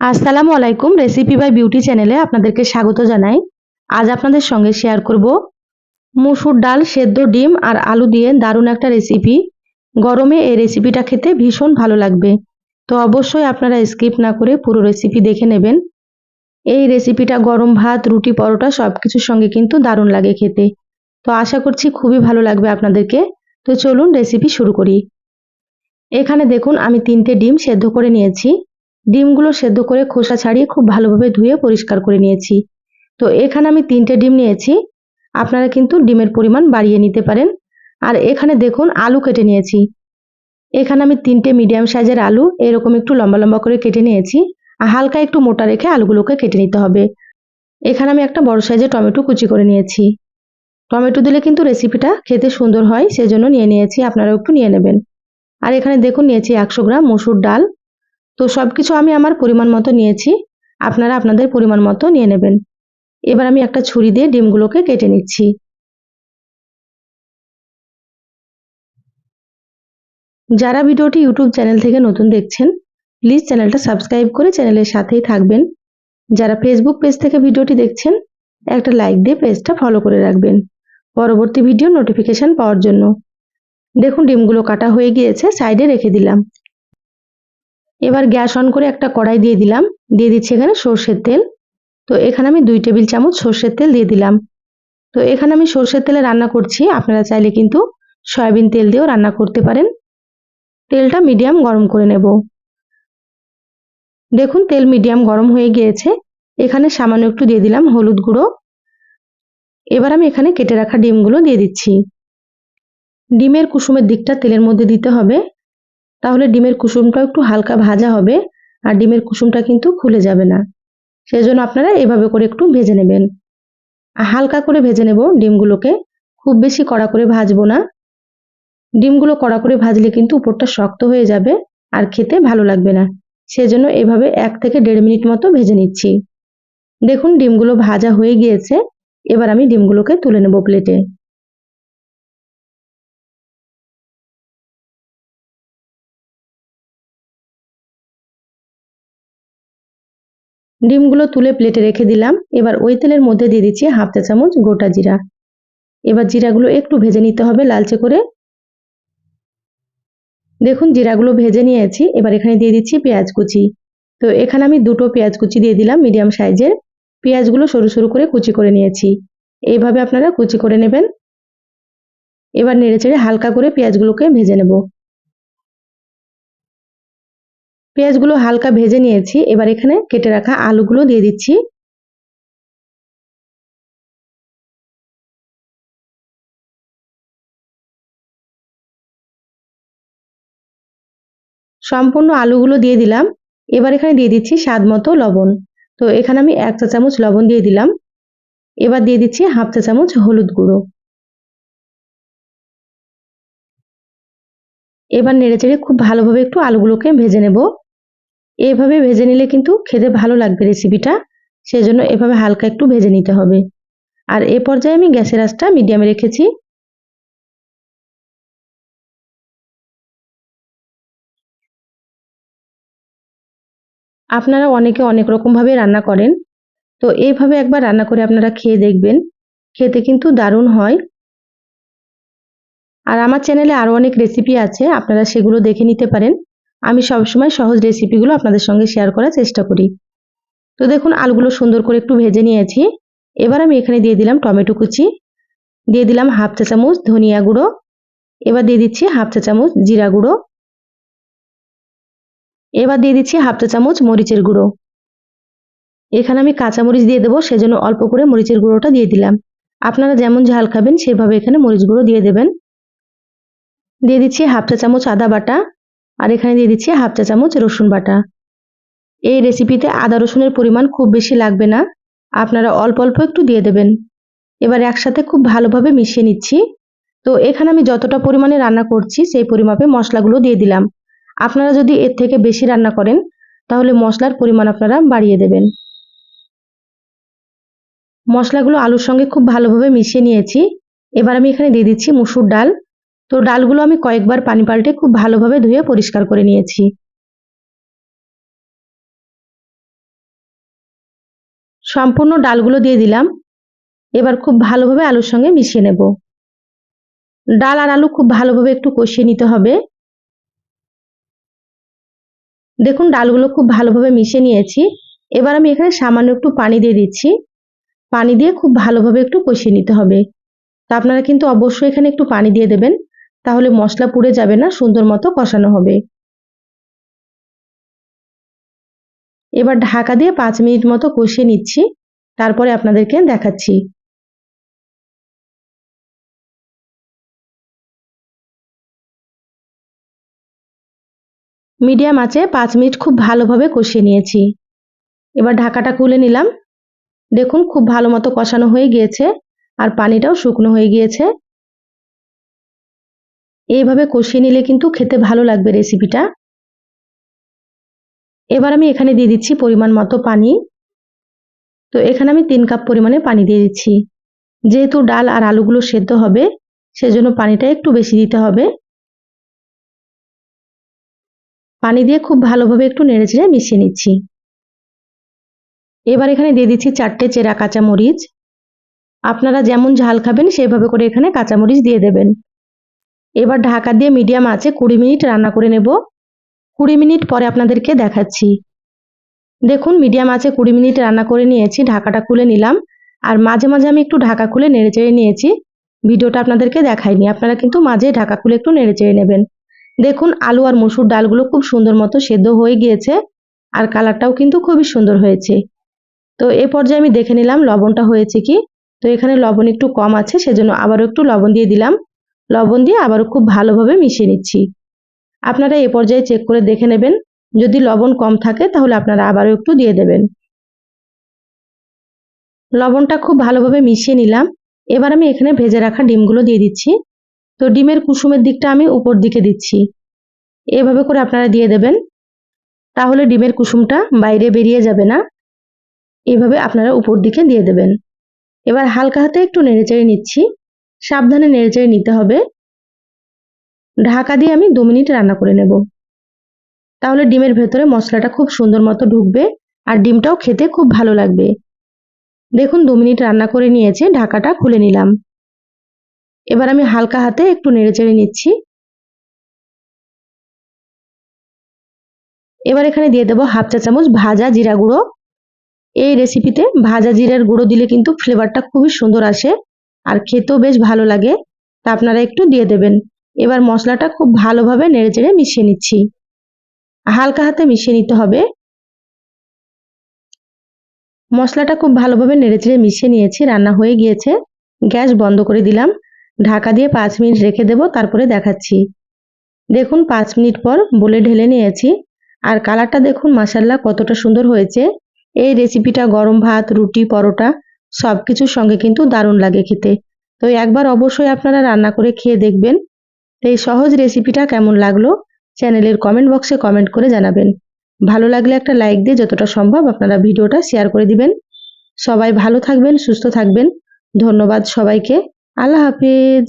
আসসালামু আলাইকুম recipe by beauty চ্যানেলে আপনাদেরকে স্বাগত জানাই। আজ আপনাদের সঙ্গে শেয়ার করব মুসুর ডাল, সেদ্ধ ডিম আর আলু দিয়ে দারুণ একটা রেসিপি গরমে এই রেসিপিটা খেতে ভীষণ ভালো লাগবে। তো অবশ্যই আপনারা স্কিপ না করে পুরো রেসিপি দেখে নেবেন। এই রেসিপিটা গরম ভাত, রুটি, পরোটা সব কিছুর সঙ্গে কিন্তু দারুণ লাগে খেতে। তো আশা করছি খুবই ভালো লাগবে আপনাদেরকে। তো চলুন রেসিপি শুরু করি। এখানে দেখুন আমি তিনটে ডিম সেদ্ধ করে নিয়েছি। ডিমগুলো সেদ্ধ করে খোসা ছাড়িয়ে খুব ভালোভাবে ধুয়ে পরিষ্কার করে নিয়েছি। তো এখানে আমি তিনটে ডিম নিয়েছি। আপনারা কিন্তু ডিমের পরিমাণ বাড়িয়ে নিতে পারেন। আর এখানে দেখুন আলু কেটে নিয়েছি। এখানে আমি তিনটে মিডিয়াম সাইজের আলু এরকম একটু লম্বা লম্বা করে কেটে নিয়েছি। আর হালকা একটু মোটা রেখে আলুগুলোকে কেটে নিতে হবে। এখানে আমি একটা বড় সাইজের টমেটো কুচি করে নিয়েছি। টমেটো দিলে কিন্তু রেসিপিটা খেতে সুন্দর হয়, সেজন্য নিয়ে নিয়েছি। আপনারাও একটু নিয়ে নেবেন। আর এখানে দেখুন নিয়েছি একশো গ্রাম মসুর ডাল। তো সব কিছু আমি আমার পরিমাণ মতো নিয়েছি। আপনারা আপনাদের পরিমাণ মতো নিয়ে নেবেন। এবার আমি একটা ছুরি দিয়ে ডিমগুলোকে কেটে নিচ্ছি। যারা ভিডিওটি ইউটিউব চ্যানেল থেকে নতুন দেখছেন, প্লিজ চ্যানেলটা সাবস্ক্রাইব করে চ্যানেলের সাথেই থাকবেন। যারা ফেসবুক পেজ থেকে ভিডিওটি দেখছেন, একটা লাইক দিয়ে পেজটা ফলো করে রাখবেন। পরবর্তী ভিডিও নোটিফিকেশান পাওয়ার জন্য। দেখুন, ডিমগুলো কাটা হয়ে গিয়েছে, সাইডে রেখে দিলাম। এবার গ্যাস অন করে একটা কড়াই দিয়ে দিলাম। দিয়ে দিচ্ছি এখানে সর্ষের তেল। তো এখানে আমি দুই টেবিল চামচ সর্ষের তেল দিয়ে দিলাম। তো এখানে আমি সর্ষের তেলে রান্না করছি। আপনারা চাইলে কিন্তু সয়াবিন তেল দিয়েও রান্না করতে পারেন। তেলটা মিডিয়াম গরম করে নেব। দেখুন, তেল মিডিয়াম গরম হয়ে গিয়েছে। এখানে সামান্য একটু দিয়ে দিলাম হলুদ গুঁড়ো। এবার আমি এখানে কেটে রাখা ডিমগুলো দিয়ে দিচ্ছি। ডিমের কুসুমের দিকটা তেলের মধ্যে দিতে হবে। তাহলে ডিমের কুসুমটাও একটু হালকা ভাজা হবে আর ডিমের কুসুমটা কিন্তু খুলে যাবে না। সেজন্য আপনারা এভাবে করে একটু ভেজে নেবেন। হালকা করে ভেজে নেব ডিমগুলোকে। খুব বেশি কড়া করে ভাজবো না। ডিমগুলো কড়া করে ভাজলে কিন্তু উপরটা শক্ত হয়ে যাবে আর খেতে ভালো লাগবে না। সেজন্য এভাবে এক থেকে দেড় মিনিট মতো ভেজে নিচ্ছি। দেখুন ডিমগুলো ভাজা হয়ে গিয়েছে। এবার আমি ডিমগুলোকে তুলে নেব প্লেটে ডিমগুলো তুলে প্লেটে রেখে দিলাম। এবার ওই তেলের মধ্যে দিয়ে দিচ্ছি হাফ চা চামচ গোটা জিরা। এবার জিরাগুলো একটু ভেজে নিতে হবে লালচে করে। দেখুন, জিরাগুলো ভেজে নিয়েছি। এবার এখানে দিয়ে দিচ্ছি পেঁয়াজ কুচি। তো এখানে আমি দুটো পেঁয়াজ কুচি দিয়ে দিলাম মিডিয়াম সাইজের। পেঁয়াজগুলো সরু সরু করে কুচি করে নিয়েছি। এইভাবে আপনারা কুচি করে নেবেন। এবার নেড়ে চেড়ে হালকা করে পেঁয়াজগুলোকে ভেজে নেব। পেঁয়াজগুলো হালকা ভেজে নিয়েছি। এবার এখানে কেটে রাখা আলুগুলো দিয়ে দিচ্ছি। সম্পূর্ণ আলুগুলো দিয়ে দিলাম। এবার এখানে দিয়ে দিচ্ছি স্বাদ মতো লবণ। তো এখানে আমি এক চা চামচ লবণ দিয়ে দিলাম। এবার দিয়ে দিচ্ছি হাফ চা চামচ হলুদ গুঁড়ো। এবার নেড়ে চেড়ে খুব ভালোভাবে একটু আলুগুলোকে ভেজে নেব। এভাবে ভেজে নিলে কিন্তু খেতে ভালো লাগবে রেসিপিটা সেজন্য এভাবে হালকা একটু ভেজে নিতে হবে। আর এ পর্যায়ে আমি গ্যাসের আঁচটা মিডিয়ামে রেখেছি। আপনারা অনেকে অনেক রকমভাবে রান্না করেন। তো এইভাবে একবার রান্না করে আপনারা খেয়ে দেখবেন। খেতে কিন্তু দারুণ হয়। আর আমার চ্যানেলে আরও অনেক রেসিপি আছে, আপনারা সেগুলো দেখে নিতে পারেন। আমি সবসময় সহজ রেসিপিগুলো আপনাদের সঙ্গে শেয়ার করার চেষ্টা করি। তো দেখুন, আলুগুলো সুন্দর করে একটু ভেজে নিয়েছি। এবার আমি এখানে দিয়ে দিলাম টমেটো কুচি, দিয়ে দিলাম হাফ চা চামচ ধনিয়া গুঁড়ো, এবার দিয়ে দিচ্ছি হাফ চা চামচ জিরা গুঁড়ো, এবার দিয়ে দিচ্ছি হাফ চা চামচ মরিচের গুঁড়ো। এখানে আমি কাঁচামরিচ দিয়ে দেবো, সেজন্য অল্প করে মরিচের গুঁড়োটা দিয়ে দিলাম। আপনারা যেমন ঝাল খাবেন, সেভাবে এখানে মরিচ গুঁড়ো দিয়ে দেবেন। দিয়ে দিচ্ছি হাফ চা চামচ আদা বাটা আর এখানে দিয়ে দিচ্ছি হাফ চা চামচ রসুন বাটা। এই রেসিপিতে আদা রসুনের পরিমাণ খুব বেশি লাগবে না। আপনারা অল্প অল্প একটু দিয়ে দেবেন। এবার একসাথে খুব ভালোভাবে মিশিয়ে নিচ্ছি। তো এখানে আমি যতটা পরিমাণে রান্না করছি, সেই পরিমাপে মশলাগুলো দিয়ে দিলাম। আপনারা যদি এর থেকে বেশি রান্না করেন, তাহলে মশলার পরিমাণ আপনারা বাড়িয়ে দেবেন। মশলাগুলো আলুর সঙ্গে খুব ভালোভাবে মিশিয়ে নিয়েছি। এবার আমি এখানে দিয়ে দিচ্ছি মুসুর ডাল। তো ডালগুলো আমি কয়েকবার পানি পাল্টে খুব ভালোভাবে ধুয়ে পরিষ্কার করে নিয়েছি। সম্পূর্ণ ডালগুলো দিয়ে দিলাম। এবার খুব ভালোভাবে আলুর সঙ্গে মিশিয়ে নেব। ডাল আর আলু খুব ভালোভাবে একটু কষিয়ে নিতে হবে। দেখুন, ডালগুলো খুব ভালোভাবে মিশিয়ে নিয়েছি। এবার আমি এখানে সামান্য একটু পানি দিয়ে দিচ্ছি। পানি দিয়ে খুব ভালোভাবে একটু কষিয়ে নিতে হবে। তা আপনারা কিন্তু অবশ্যই এখানে একটু পানি দিয়ে দেবেন। তাহলে মশলা পুড়ে যাবে না, সুন্দর মতো কষানো হবে। এবার ঢাকা দিয়ে পাঁচ মিনিট মতো কষিয়ে নিচ্ছি, তারপরে আপনাদেরকে দেখাচ্ছি। মিডিয়াম আঁচে পাঁচ মিনিট খুব ভালোভাবে কষিয়ে নিয়েছি। এবার ঢাকাটা খুলে নিলাম। দেখুন, খুব ভালো মতো কষানো হয়ে গিয়েছে, আর পানিটাও শুকনো হয়ে গিয়েছে। এইভাবে কষিয়ে নিলে কিন্তু খেতে ভালো লাগবে রেসিপিটা এবার আমি এখানে দিয়ে দিচ্ছি পরিমাণ মতো পানি। তো এখানে আমি তিন কাপ পরিমাণে পানি দিয়ে দিচ্ছি। যেহেতু ডাল আর আলুগুলো সেদ্ধ হবে, সেজন্য পানিটা একটু বেশি দিতে হবে। পানি দিয়ে খুব ভালোভাবে একটু নেড়ে চেড়ে মিশিয়ে নিচ্ছি। এবার এখানে দিয়ে দিচ্ছি চারটে চেরা কাঁচামরিচ। আপনারা যেমন ঝাল খাবেন, সেভাবে করে এখানে কাঁচামরিচ দিয়ে দেবেন। এবার ঢাকা দিয়ে মিডিয়াম আছে কুড়ি মিনিট রান্না করে নেব। কুড়ি মিনিট পরে আপনাদেরকে দেখাচ্ছি। দেখুন, মিডিয়াম আছে কুড়ি মিনিট রান্না করে নিয়েছি, ঢাকাটা খুলে নিলাম। আর মাঝে মাঝে আমি একটু ঢাকা খুলে নেড়ে চেড়ে নিয়েছি। ভিডিওটা আপনাদেরকে দেখাইনি, আপনারা কিন্তু মাঝে ঢাকা খুলে একটু নেড়ে চেড়ে নেবেন। দেখুন, আলু আর মসুর ডালগুলো খুব সুন্দর মতো সেদ্ধ হয়ে গিয়েছে আর কালারটাও কিন্তু খুবই সুন্দর হয়েছে। তো এ পর্যায়ে আমি দেখে নিলাম লবণটা হয়েছে কি। তো এখানে লবণ একটু কম আছে, সেজন্য আবারও একটু লবণ দিয়ে দিলাম। লবণ দিয়ে আবারও খুব ভালোভাবে মিশিয়ে নিচ্ছি। আপনারা এ পর্যায়ে চেক করে দেখে নেবেন। যদি লবণ কম থাকে, তাহলে আপনারা আবারও একটু দিয়ে দেবেন। লবণটা খুব ভালোভাবে মিশিয়ে নিলাম। এবার আমি এখানে ভেজে রাখা ডিমগুলো দিয়ে দিচ্ছি। তো ডিমের কুসুমের দিকটা আমি উপর দিকে দিচ্ছি। এভাবে করে আপনারা দিয়ে দেবেন। তাহলে ডিমের কুসুমটা বাইরে বেরিয়ে যাবে না। এভাবে আপনারা উপর দিকে দিয়ে দেবেন। এবার হালকা হাতে একটু নেড়েচেড়ে নিচ্ছি। সাবধানে নেড়েচেড়ে নিতে হবে। ঢাকা দিয়ে আমি দু মিনিট রান্না করে নেব। তাহলে ডিমের ভেতরে মশলাটা খুব সুন্দর মতো ঢুকবে আর ডিমটাও খেতে খুব ভালো লাগবে। দেখুন দু মিনিট রান্না করে নিয়েছে, ঢাকাটা খুলে নিলাম। এবার আমি হালকা হাতে একটু নেড়েচেড়ে নিচ্ছি। এবার এখানে দিয়ে দেবো হাফ চা চামচ ভাজা জিরা গুঁড়ো। এই রেসিপিতে ভাজা জিরার গুঁড়ো দিলে কিন্তু ফ্লেভারটা খুবই সুন্দর আসে। আর খেতেও বেশ ভালো লাগে। তা আপনারা একটু দিয়ে দেবেন। এবার মশলাটা খুব ভালোভাবে নেড়েচেড়ে মিশিয়ে নিচ্ছি। হালকা হাতে মিশিয়ে নিতে হবে। মশলাটা খুব ভালোভাবে নেড়েচেড়ে মিশিয়ে নিয়েছি, রান্না হয়ে গিয়েছে। গ্যাস বন্ধ করে দিলাম। ঢাকা দিয়ে পাঁচ মিনিট রেখে দেব, তারপরে দেখাচ্ছি। দেখুন, পাঁচ মিনিট পর বলে ঢেলে নিয়েছি। আর কালারটা দেখুন মাসাল্লাহ কতটা সুন্দর হয়েছে। এই রেসিপিটা গরম ভাত, রুটি, পরোটা সব কিছুর সঙ্গে কিন্তু দারুণ লাগে খেতে। তো একবার অবশ্যই আপনারা রান্না করে খেয়ে দেখবেন। এই সহজ রেসিপিটা কেমন লাগল চ্যানেলের কমেন্ট বক্সে কমেন্ট করে জানাবেন। ভালো লাগলে একটা লাইক দিয়ে যতটা সম্ভব আপনারা ভিডিওটা শেয়ার করে দিবেন। সবাই ভালো থাকবেন, সুস্থ থাকবেন। ধন্যবাদ সবাইকে। আল্লাহ হাফিজ।